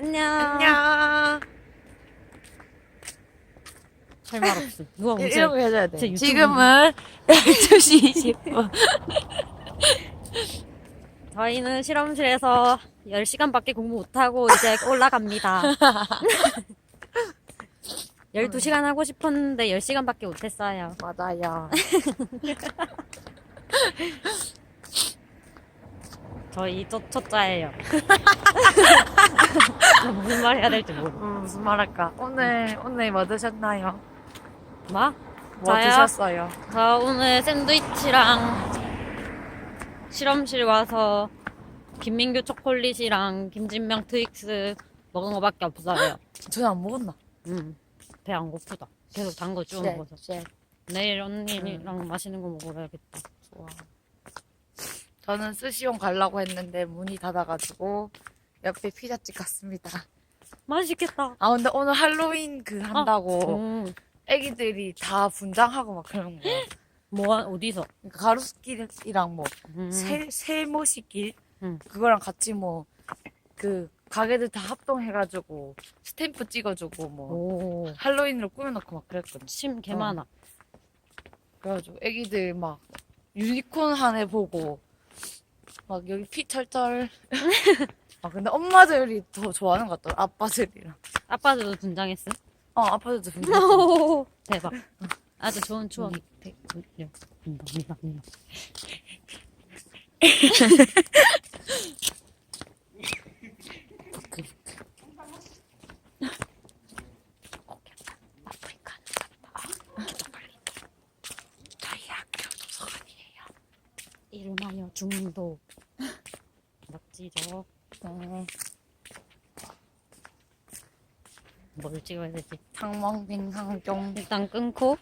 안녕. 안녕. 할 말 없어. 누가 이- 거 해줘야 돼. 지금은 12시 20분. 저희는 실험실에서 10시간밖에 공부 못하고 이제 올라갑니다. 12시간 하고 싶었는데 10시간밖에 못했어요. 맞아요. 저희 첫, 첫자예요. 무슨 말 해야 될지 모르. 음, 무슨 말 할까? 오늘, 오늘 뭐 드셨나요? 뭐? 뭐 저요? 드셨어요? 저 오늘 샌드위치랑 실험실 와서 김민규 초콜릿이랑 김진명 트윅스 먹은 거밖에 없어요. 저는 안 먹었나? 음, 배 안 고프다. 계속 단 거쭉 네, 먹어서. 네. 내일 언니랑 맛있는 거 먹어야겠다. 좋아. 저는 스시용 가려고 했는데 문이 닫아가지고 옆에 피자집 갔습니다. 맛있겠다. 아 근데 오늘 할로윈 그 한다고 음, 애기들이 다 분장하고 막 그런 거. 뭐, 어디서? 그러니까 가로수길이랑 뭐 음, 세, 세모시길 음. 그거랑 같이 뭐 그 가게들 다 합동해가지고 스탬프 찍어주고 뭐 오, 할로윈으로 꾸며놓고 막 그랬거든. 침개 어. 많아. 그래가지고 애기들 막 유니콘 한애 보고 막 여기 피 철철. 아 근데 엄마들이 더 좋아하는 것 같더라. 아빠들이랑. 아빠들도 분장했어? 어 아빠들도 분장. 대박. 아주 좋은 추억이 되- 되- 된다, 된다, 된다. 아프리카는 갔다. 저희 학교 도서관이에요. 이름하여 중도. 멋지죠? 네. 뭘 찍어야 되지? 상망빙상종. 일단 끊고